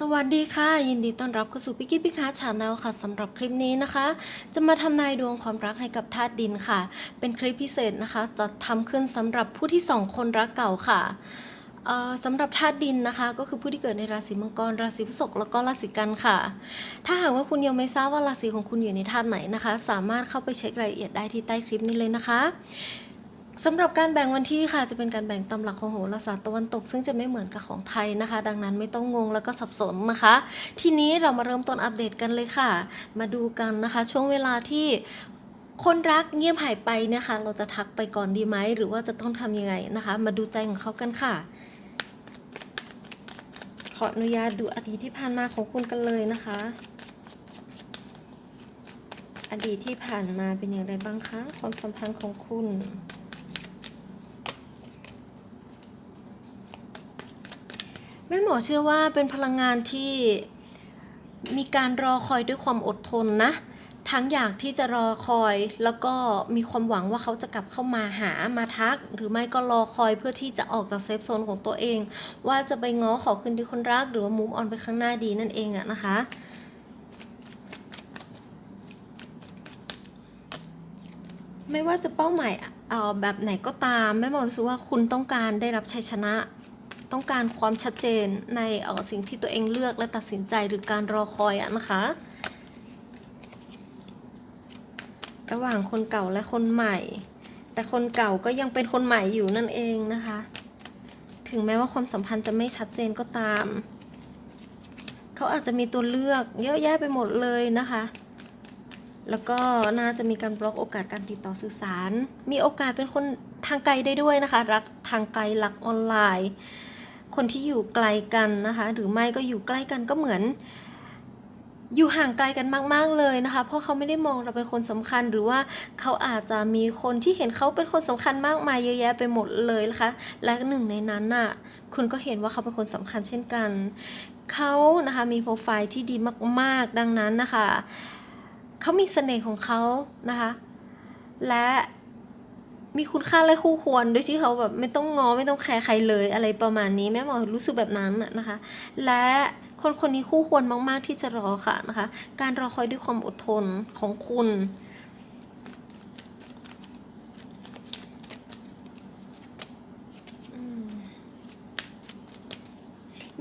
สวัสดีค่ะ ยินดีต้อนรับเข้าสู่พิกกี้พิคาชาแนลค่ะสำหรับคลิปนี้นะคะ จะมาทำนายดวงความรักให้กับธาตุดินค่ะ เป็นคลิปพิเศษนะคะจะทำขึ้นสำหรับผู้ที่สองคนรักเก่าค่ะสำหรับธาตุดินนะคะ ก็คือผู้ที่เกิดในราศีมังกร ราศีพฤษภแล้วก็ราศีกันค่ะ ถ้าหากว่าคุณยังไม่ทราบว่าราศีของคุณอยู่ในธาตุไหนนะคะ สามารถเข้าไปเช็ครายละเอียดได้ที่ใต้คลิปนี้เลยนะคะ สำหรับการแบ่งวันที่ค่ะจะเป็นการแบ่งตำหลักของโหราศาสตร์ตะวันตก ซึ่งจะไม่เหมือนกับของไทยนะคะ ดังนั้นไม่ต้องงงแล้วก็สับสนนะคะ ทีนี้เรามาเริ่มต้นอัปเดตกันเลยค่ะ มาดูกันนะคะ ช่วงเวลาที่คนรักเงียบหายไปเนี่ยค่ะเราจะทักไปก่อนดีไหมหรือว่าจะต้องทำยังไงนะคะ มาดูใจของเขากันค่ะ ขออนุญาตดูอดีตที่ผ่านมาของคุณกันเลยนะคะ อดีตที่ผ่านมาเป็นอย่างไรบ้างคะความสัมพันธ์ของคุณ ม่หมอเชื่อว่าเป็นพลังงานที่มีการรอคอยด้วยความอดทนนะ ทั้งอยากที่จะรอคอยแล้วก็มีความหวังว่าเขาจะกลับเข้ามาหามาทัก หรือไม่ก็รอคอยเพื่อที่จะออกจากเซฟโซนของตัวเอง ว่าจะไปง้อขอคืนดีคนรัก หรือว่ามูฟออนไปข้างหน้าดีนั่นเองอะนะคะไม่ว่าจะเป้าหมายเอ่อแบบไหนก็ตามแม่หมอรู้สึกว่าคุณต้องการได้รับชัยชนะ ต้องการความชัดเจนในเออสิ่งที่ตัวเองเลือกและตัดสินใจหรือการรอคอยอะนะคะ ระหว่างคนเก่าและคนใหม่ แต่คนเก่าก็ยังเป็นคนใหม่อยู่นั่นเองนะคะ ถึงแม้ว่าความสัมพันธ์จะไม่ชัดเจนก็ตาม เขาอาจจะมีตัวเลือกเยอะแยะไปหมดเลยนะคะแล้วก็น่าจะมีการบล็อกโอกาสการติดต่อสื่อสาร มีโอกาสเป็นคนทางไกลได้ด้วยนะคะ รักทางไกลรักออนไลน์ คนที่อยู่ไกลกันนะคะ หรือไม่ก็อยู่ใกล้กันก็เหมือน อยู่ห่างไกลกันมาก ๆเลยนะคะ เพราะเขาไม่ได้มองเราเป็นคนสำคัญ หรือว่าเขาอาจจะมีคนที่เห็นเขาเป็นคนสำคัญมากมายเยอะแยะไปหมดเลยนะคะและหนึ่งในนั้นน่ะคุณก็เห็นว่าเขาเป็นคนสำคัญเช่นกันเขานะคะมีโปรไฟล์ที่ดีมากๆดังนั้นนะคะเขามีเสน่ห์ของเขานะคะและ มีคุณค่าและคู่ควรโดยที่เขาแบบไม่ต้องงอไม่ต้องแคร์ใครเลยอะไรประมาณนี้แม่หมอรู้สึกแบบนั้นน่ะนะคะ และคนคนนี้คู่ควรมาก ๆ ที่จะรอค่ะนะคะ การรอคอยด้วยความอดทนของคุณ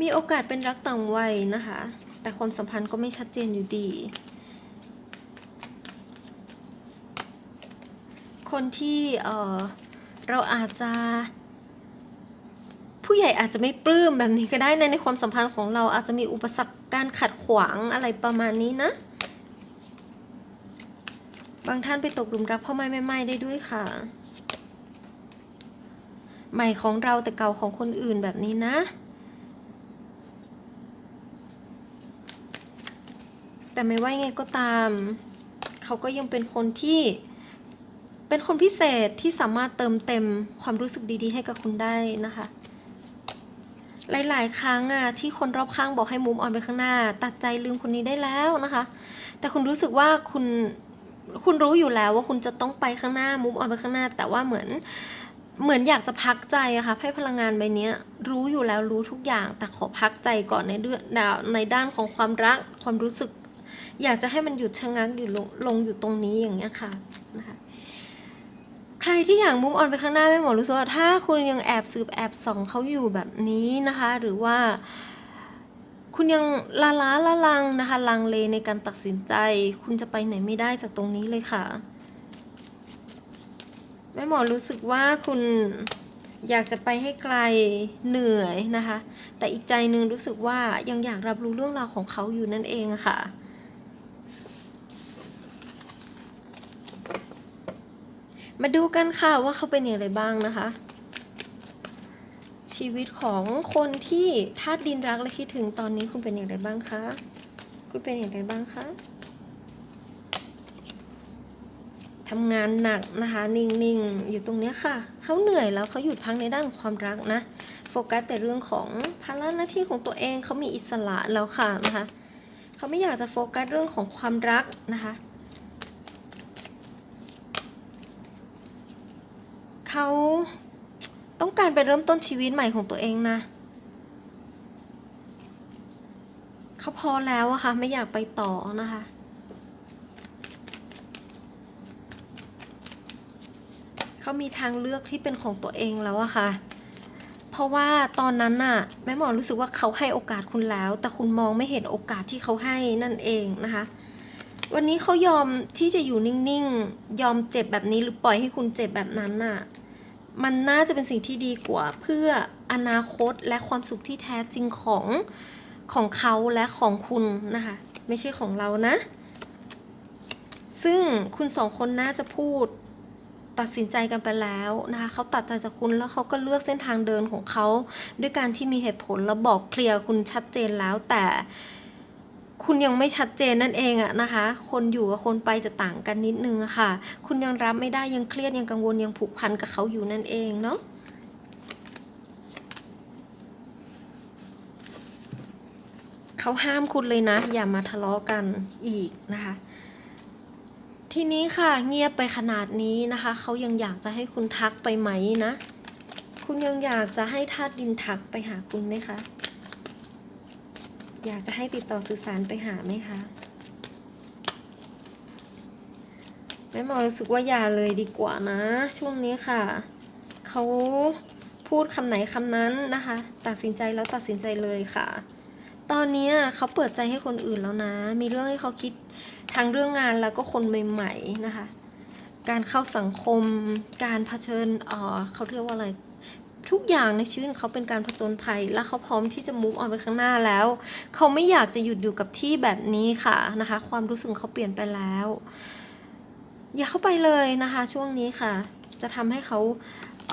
มีโอกาสเป็นรักต่างวัยนะคะ แต่ความสัมพันธ์ก็ไม่ชัดเจนอยู่ดี คนที่เออเราอาจจะ ผู้ใหญ่อาจจะไม่ปลื้มแบบนี้ก็ได้นะในความสัมพันธ์ของเราอาจจะมีอุปสรรคการขัดขวางอะไรประมาณนี้นะ บางท่านไปตกหลุมรักพ่อไม่แม่ไม่ได้ด้วยค่ะ ใหม่ของเราแต่เก่าของคนอื่นแบบนี้นะแต่ไม่ว่ายังไงก็ตาม เขาก็ยังเป็นคนที่ เป็นคนพิเศษที่สามารถเติมเต็มความรู้สึกดีๆ ให้กับคุณได้นะคะ หลายๆ ครั้งอะที่คนรอบข้างบอกให้มุมออนไปข้างหน้า ตัดใจลืมคนนี้ได้แล้วนะคะ แต่คุณรู้สึกว่าคุณคุณรู้อยู่แล้วว่าคุณจะต้องไปข้างหน้ามุมออนไปข้างหน้า แต่ว่าเหมือนเหมือนอยากจะพักใจอะค่ะให้พลังงานใบนี้รู้อยู่แล้วรู้ทุกอย่าง แต่ขอพักใจก่อนในเรื่องในด้านของความรักความรู้สึก อยากจะให้มันหยุดชะงักอยู่ลงลงอยู่ตรงนี้อย่างเงี้ยค่ะนะคะ ใครที่อยากมุ่งออนไปข้างหน้าไม่หมอรู้สึกว่าถ้าคุณยังแอบสืบแอบส่องเขาอยู่แบบนี้นะคะ หรือว่าคุณยังลาล้าละลังนะคะ ลังเลในการตัดสินใจ คุณจะไปไหนไม่ได้จากตรงนี้เลยค่ะ แม่หมอรู้สึกว่าคุณอยากจะไปให้ไกลเหนื่อยนะคะ แต่อีกใจหนึ่งรู้สึกว่ายังอยากรับรู้เรื่องราวของเขาอยู่นั่นเองค่ะ มาดูกันค่ะว่าเขาเป็นอย่างไรบ้างนะคะ ชีวิตของคนที่ธาตุดินรักและคิดถึงตอนนี้คุณเป็นอย่างไรบ้างคะคุณเป็นอย่างไรบ้างคะทำงานหนักนะคะ นิ่งๆ อยู่ตรงเนี้ยค่ะ เขาเหนื่อยแล้วเขาหยุดพักในด้านของความรักนะ โฟกัสแต่เรื่องของภาระหน้าที่ของตัวเองเขามีอิสระแล้วค่ะนะคะเขาไม่อยากจะโฟกัสเรื่องของความรักนะคะ เขาต้องการไปเริ่มต้นชีวิตใหม่ของตัวเองนะ เขาพอแล้วอะค่ะ ไม่อยากไปต่อนะคะ เขามีทางเลือกที่เป็นของตัวเองแล้วอะค่ะ เพราะว่าตอนนั้นน่ะแม่หมอรู้สึกว่าเขาให้โอกาสคุณแล้ว แต่คุณมองไม่เห็นโอกาสที่เขาให้นั่นเองนะคะวันนี้เขายอมที่จะอยู่นิ่ง ๆ ยอมเจ็บแบบนี้หรือปล่อยให้คุณเจ็บแบบนั้นน่ะ มันน่าจะเป็นสิ่งที่ดีกว่าเพื่ออนาคตและความสุขที่แท้จริงของของเขาและของคุณนะคะ ไม่ใช่ของเรานะ ซึ่งคุณสองคนน่าจะพูดตัดสินใจกันไปแล้วนะคะเขาตัดใจจากคุณแล้วเขาก็เลือกเส้นทางเดินของเขา ด้วยการที่มีเหตุผลแล้วบอกเคลียร์คุณชัดเจนแล้วแต่ คุณยังไม่ชัดเจนนั่นเองอะนะคะ คนอยู่กับคนไปจะต่างกันนิดนึงค่ะ คุณยังรับไม่ได้ยังเครียดยังกังวลยังผูกพันกับเขาอยู่นั่นเองเนาะเขาห้ามคุณเลยนะ อย่ามาทะเลาะกันอีกนะคะ ทีนี้ค่ะเงียบไปขนาดนี้นะคะเขายังอยากจะให้คุณทักไปไหมนะ คุณยังอยากจะให้ธาตุดินทักไปหาคุณไหมคะ อยากจะให้ติดต่อสื่อสารไปหาไหมคะแม่หมอรู้สึกว่าอย่าเลยดีกว่านะ ช่วงนี้ค่ะ เขาพูดคำไหนคำนั้นนะคะ ตัดสินใจแล้วตัดสินใจเลยค่ะ ตอนนี้เขาเปิดใจให้คนอื่นแล้วนะ มีเรื่องให้เขาคิดทั้งเรื่องงานแล้วก็คนใหม่ ๆ นะคะ การเข้าสังคม การเผชิญเอ่อเขาเรียกว่าอะไร ทุกอย่างในชีวิตของเขาเป็นการผจญภัย และเขาพร้อมที่จะมูฟออนไปข้างหน้าแล้ว เขาไม่อยากจะหยุดอยู่กับที่แบบนี้ค่ะนะคะ ความรู้สึกเขาเปลี่ยนไปแล้ว อย่าเข้าไปเลยนะคะ ช่วงนี้ค่ะ จะทำให้เขาเ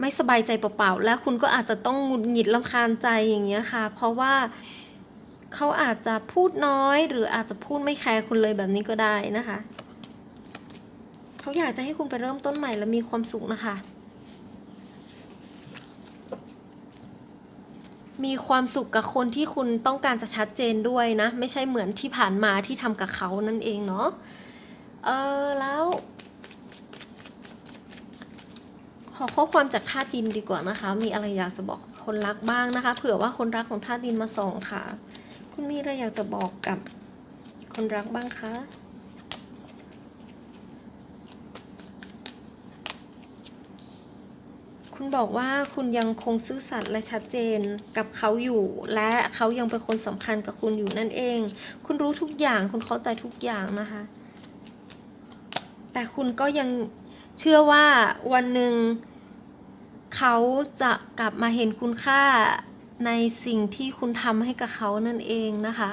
ไม่สบายใจเปล่าๆ และคุณก็อาจจะต้องหงุดหงิดลำคาญใจอย่างเงี้ยค่ะ เพราะว่าเขาอาจจะพูดน้อย หรืออาจจะพูดไม่แคร์คุณเลยแบบนี้ก็ได้นะคะ เขาอยากจะให้คุณไปเริ่มต้นใหม่และมีความสุขนะคะ มีความสุขกับคนที่คุณต้องการจะชัดเจนด้วยนะ ไม่ใช่เหมือนที่ผ่านมาที่ทำกับเขานั่นเองเนาะเออแล้ว ขอข้อความจากธาตุดินดีกว่านะคะ มีอะไรอยากจะบอกคนรักบ้างนะคะ เผื่อว่าคนรักของธาตุดินมาส่องค่ะ คุณมีอะไรอยากจะบอกกับคนรักบ้างคะ คุณบอกว่าคุณยังคงซื่อสัตย์และชัดเจนกับเขาอยู่ และเขายังเป็นคนสำคัญกับคุณอยู่นั่นเอง คุณรู้ทุกอย่างคุณเข้าใจทุกอย่างนะคะ แต่คุณก็ยังเชื่อว่าวันหนึ่งเขาจะกลับมาเห็นคุณค่าในสิ่งที่คุณทำให้กับเขานั่นเองนะคะ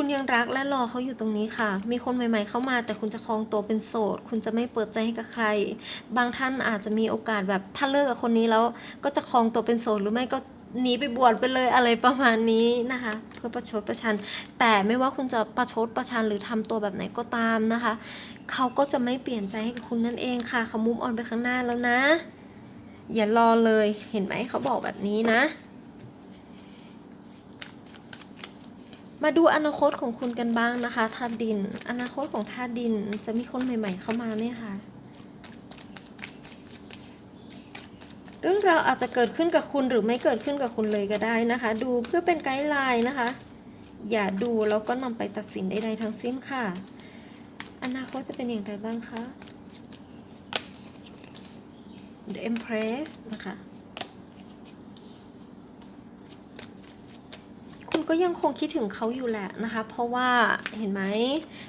คุณยังรักและรอเขาอยู่ตรงนี้ค่ะ มีคนใหม่ ๆ เข้ามา แต่คุณจะครองตัวเป็นโสด คุณจะไม่เปิดใจให้กับใคร บางท่านอาจจะมีโอกาสแบบถ้าเลิกกับคนนี้แล้ว ก็จะครองตัวเป็นโสดหรือไม่ก็หนีไปบวชไปเลยอะไรประมาณนี้นะคะ เพื่อประชดประชัน แต่ไม่ว่าคุณจะประชดประชันหรือทำตัวแบบไหนก็ตามนะคะ เขาก็จะไม่เปลี่ยนใจให้กับคุณนั่นเองค่ะเขามุ่งออนไปข้างหน้าแล้วนะ อย่ารอเลยเห็นไหมเขาบอกแบบนี้นะ มาดูอนาคตของคุณกันบ้างนะคะธาตุดิน อนาคตของธาตุดินจะมีคนใหม่ ๆ เข้ามาไหมคะเรื่องราวอาจจะเกิดขึ้นกับคุณหรือไม่เกิดขึ้นกับคุณเลยก็ได้นะคะ ดูเพื่อเป็นไกด์ไลน์นะคะ อย่าดูแล้วก็นำไปตัดสินใดๆทั้งสิ้นค่ะ อนาคตจะเป็นอย่างไรบ้างคะ The Empress นะคะ คุณ ก็ยังคงคิดถึงเขาอยู่แหละนะคะ เพราะว่าเห็นไหม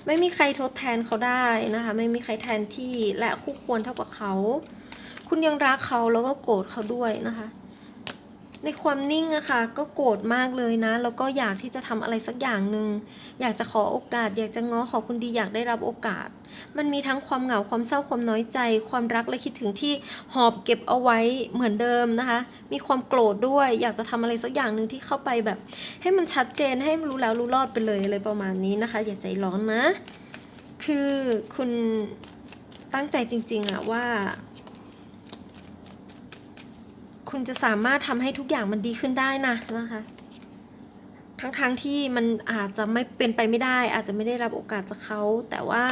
ไม่มีใครทดแทนเขาได้นะคะ ไม่มีใครแทนที่และคู่ควรเท่ากับเขา คุณยังรักเขาแล้วก็โกรธเขาด้วยนะคะ ในความนิ่งอะค่ะก็โกรธมากเลยนะ แล้วก็อยากที่จะทำอะไรสักอย่างหนึ่งอยากจะขอโอกาส อยากจะง้อขอคุณดีอยากได้รับโอกาส มันมีทั้งความเหงาความเศร้าความน้อยใจ ความรักและคิดถึงที่หอบเก็บเอาไว้เหมือนเดิมนะคะ มีความโกรธด้วย อยากจะทำอะไรสักอย่างหนึ่งที่เข้าไปแบบ ให้มันชัดเจนให้มันรู้แล้วรู้รอดไปเลยอะไรประมาณนี้นะคะ อย่าใจร้อนนะ คือคุณตั้งใจจริง ๆอะว่า คุณจะสามารถทำให้ทุกอย่างมันดีขึ้นได้นะนะคะ ทั้งๆทที่มันอาจจะไม่เป็นไปไม่ได้ อาจจะไม่ได้รับโอกาสจากเขาแต่ว่า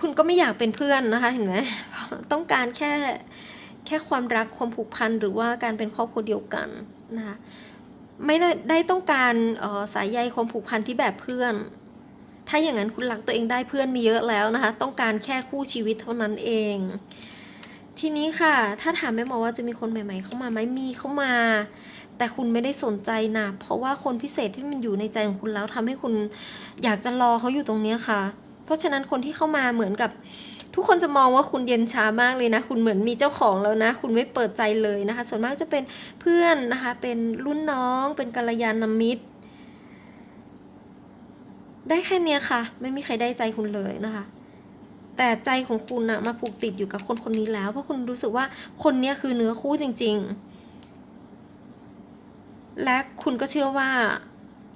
คุณก็ไม่อยากเป็นเพื่อนนะคะ เห็นไหมต้องการแค่แค่ความรักความผูกพันหรือว่าการเป็นครอบครัวเดียวกันนะคะไม่ได้ได้ต้องการออสายใยความผูกพันที่แบบเพื่อน ถ้าอย่างนั้นคุณรักตัวเองได้เพื่อนมีเยอะแล้วนะคะ ต้องการแค่คู่ชีวิตเท่านั้นเอง ทีนี้ค่ะ ถ้าถามแม่หมอว่าจะมีคนใหม่ๆเข้ามาไหมมีเข้ามา แต่คุณไม่ได้สนใจนะเพราะว่าคนพิเศษที่มันอยู่ในใจของคุณแล้วทำให้คุณอยากจะรอเขาอยู่ตรงเนี้ค่ะ เพราะฉะนั้นคนที่เข้ามาเหมือนกับ ทุกคนจะมองว่าคุณเย็นชามากเลยนะ คุณเหมือนมีเจ้าของแล้วนะ คุณไม่เปิดใจเลยนะคะ ส่วนมากจะเป็นเพื่อนนะคะ เป็นรุ่นน้อง เป็นกัลยาณมิตร ได้แค่เนี้ยค่ะ ไม่มีใครได้ใจคุณเลยนะคะ แต่ใจของคุณนะมาผูกติดอยู่กับคนคนนี้แล้ว เพราะคุณรู้สึกว่าคนนี้คือเนื้อคู่จริง ๆ และคุณก็เชื่อว่า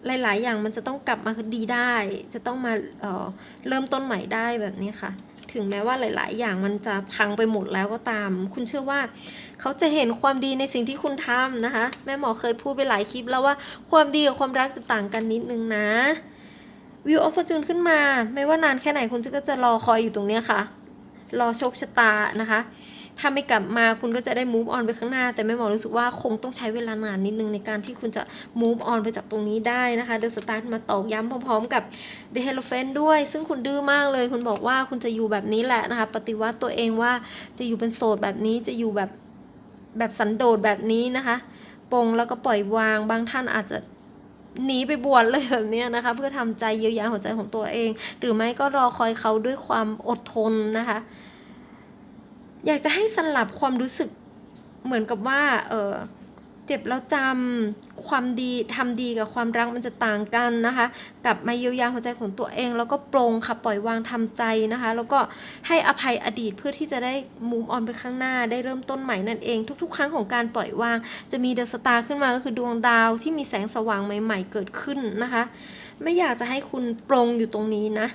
หลาย ๆ อย่างมันจะต้องกลับมาดีได้ จะต้องมาเออเริ่มต้นใหม่ได้แบบนี้ค่ะ ถึงแม้ว่าหลาย ๆ อย่างมันจะพังไปหมดแล้วก็ตาม คุณเชื่อว่า เขาจะเห็นความดีในสิ่งที่คุณทำนะคะ แม่หมอเคยพูดไปหลายคลิปแล้วว่าความดีกับความรักจะต่างกันนิดนึงนะ วิวออฟฟอร์จูนขึ้นมา ไม่ว่านานแค่ไหนคุณก็จะรอคอยอยู่ตรงเนี้ยค่ะ รอโชคชะตานะคะ ถ้าไม่กลับมาคุณก็จะได้ move on ไปข้างหน้า แต่แม่หมอรู้สึกว่าคงต้องใช้เวลานานนิดนึงในการที่คุณจะ move on ไปจากตรงนี้ได้นะคะเดอะสตาร์มาตอกย้ำพร้อมๆกับ The h e l o p h a n ด้วย ซึ่งคุณดื้อมากเลย คุณบอกว่าคุณจะอยู่แบบนี้แหละนะคะ ปฏิวัติตัวเองว่าจะอยู่เป็นโสดแบบนี้จะอยู่แบบแบบสันโดษแบบนี้นะคะปงแล้วก็ปล่อยวางบางท่านอาจจะ หนีไปบวชเลยแบบนี้นะคะ เพื่อทำใจเยียวยาหัวใจของตัวเอง หรือไม่ก็รอคอยเขาด้วยความอดทนนะคะ อยากจะให้สลับความรู้สึกเหมือนกับว่า เออ เจ็บแล้วจำความดีทำดีกับความรักมันจะต่างกันนะคะ กลับมาเยียวยาหัวใจของตัวเอง แล้วก็ปรงค่ะปล่อยวางทำใจนะคะ แล้วก็ให้อภัยอดีตเพื่อที่จะได้มูฟออนไปข้างหน้า ได้เริ่มต้นใหม่นั่นเอง ทุก ๆ ครั้งของการปล่อยวาง จะมีเดอะสตาร์ขึ้นมาก็คือดวงดาวที่มีแสงสว่างใหม่ ๆ เกิดขึ้นนะคะ ไม่อยากจะให้คุณปรงอยู่ตรงนี้นะ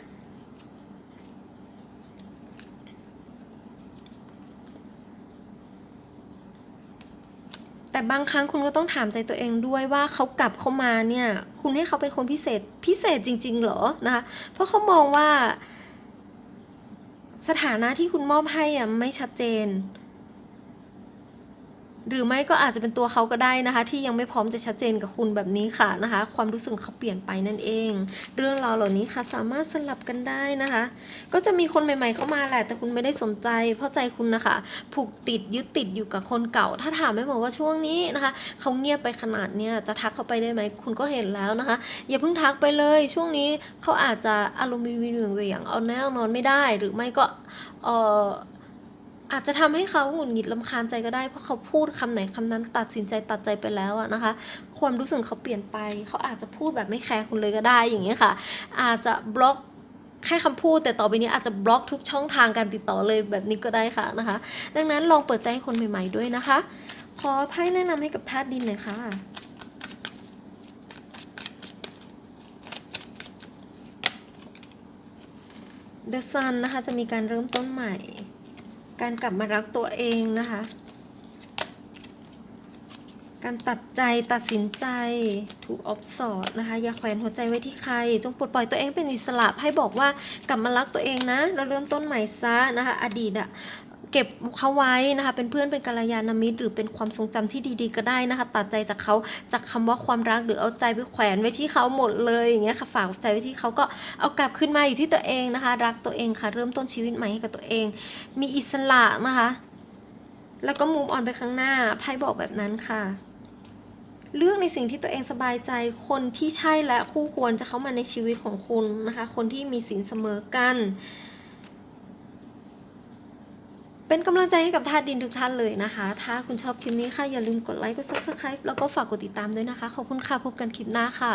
แต่บางครั้งคุณก็ต้องถามใจตัวเองด้วยว่าเขากลับเข้ามาเนี่ย คุณให้เขาเป็นคนพิเศษพิเศษจริง ๆ เหรอนะคะเพราะเขามองว่า สถานะที่คุณมอบให้อะไม่ชัดเจน หรือไม่ก็อาจจะเป็นตัวเขาก็ได้นะคะ ที่ยังไม่พร้อมจะชัดเจนกับคุณแบบนี้ค่ะนะคะ ความรู้สึกเขาเปลี่ยนไปนั่นเอง เรื่องราวเหล่านี้ค่ะสามารถสลับกันได้นะคะ ก็จะมีคนใหม่ ๆ เข้ามาแหละแต่คุณไม่ได้สนใจ เพราะใจคุณนะคะผูกติดยึดติดอยู่กับคนเก่า ถ้าถามไม่บอกว่าช่วงนี้นะคะเขาเงียบไปขนาดเนี้ยจะทักเขาไปได้ไหมคุณก็เห็นแล้วนะคะ อย่าเพิ่งทักไปเลย ช่วงนี้เขาอาจจะอารมณ์วินเหวี่ยงเอาแน่นอนไม่ได้ หรือไม่ก็เออ อาจจะทำให้เขาหงุดหงิดลำคาญใจก็ได้ เพราะเขาพูดคำไหนคำนั้นตัดสินใจตัดใจไปแล้วอะนะคะ ความรู้สึกเขาเปลี่ยนไป เขาอาจจะพูดแบบไม่แคร์คุณเลยก็ได้อย่างนี้ค่ะ อาจจะบล็อกแค่คำพูดแต่ต่อไปนี้อาจจะบล็อกทุกช่องทางการติดต่อเลยแบบนี้ก็ได้ค่ะนะคะ ดังนั้นลองเปิดใจให้คนใหม่ๆด้วยนะคะ ขอไพ่แนะนำให้กับธาตุดินหน่อยค่ะ The Sun นะคะจะมีการเริ่มต้นใหม่ การกลับมารักตัวเองนะคะ การตัดใจตัดสินใจถูกออฟสอดนะคะ อย่าแขวนหัวใจไว้ที่ใคร จงปลดปล่อยตัวเองเป็นอิสระให้บอกว่ากลับมารักตัวเองนะ เราเริ่มต้นใหม่ซะนะคะ อดีตอะ เก็บเขาไว้นะคะ เป็นเพื่อนเป็นกัลยาณมิตร หรือเป็นความทรงจำที่ดีๆ ก็ได้นะคะ ตัดใจจากเขาจากคำว่าความรักหรือเอาใจไปแขวนไว้ที่เขาหมดเลยอย่างเงี้ยค่ะฝากใจไว้ที่เขาก็เอากลับขึ้นมาอยู่ที่ตัวเองนะคะ รักตัวเองค่ะ เริ่มต้นชีวิตใหม่ให้กับตัวเอง มีอิสระนะคะแล้วก็มูฟออนไปข้างหน้าไพ่บอกแบบนั้นค่ะ เลือกในสิ่งที่ตัวเองสบายใจ คนที่ใช่และคู่ควรจะเข้ามาในชีวิตของคุณนะคะ คนที่มีศีลเสมอกัน เป็นกำลังใจให้กับท่าตุดินทุกท่านเลยนะคะ ถ้าคุณชอบคลิปนี้ค่ะอย่าลืมกดไลค์กด subscribe แล้วก็ฝากกดติดตามด้วยนะคะ ขอบคุณค่ะพบกันคลิปหน้าค่ะ